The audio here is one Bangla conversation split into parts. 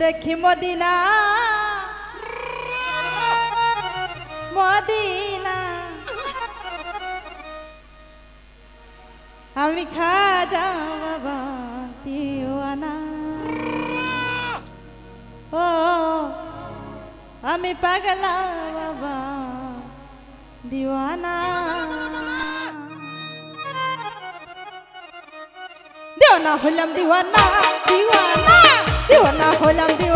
দেখি মদিনা। মদিনা। আমি খাজা বাবা ও, আমি পাগলা বাবা দিওয়ানা। দিওয়ানা হলাম দিওয়ানা দিওয়ানা। দিওয়ানা হলাম দিও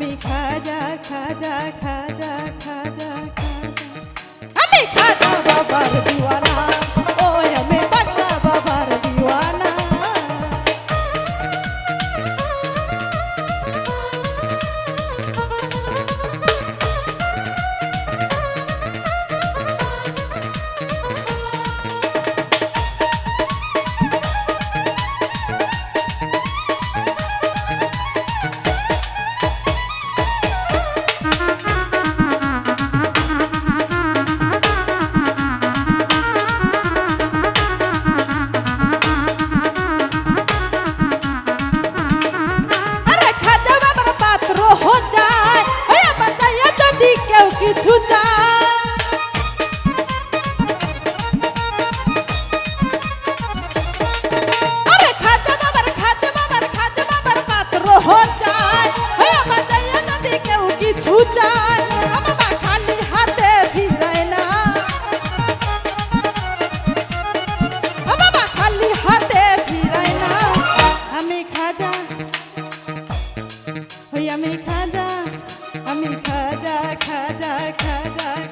আমি খাজা খাজা খাজা খাজা খাজা। আমি খাজা বাবার আমি খাজা আমি খাজা খাজা খাজা।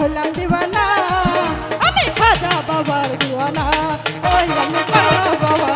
হলাম দিওয়ানা। আমি খাজা বাবার দিওয়ানা। ওই আমি খাজা বাবা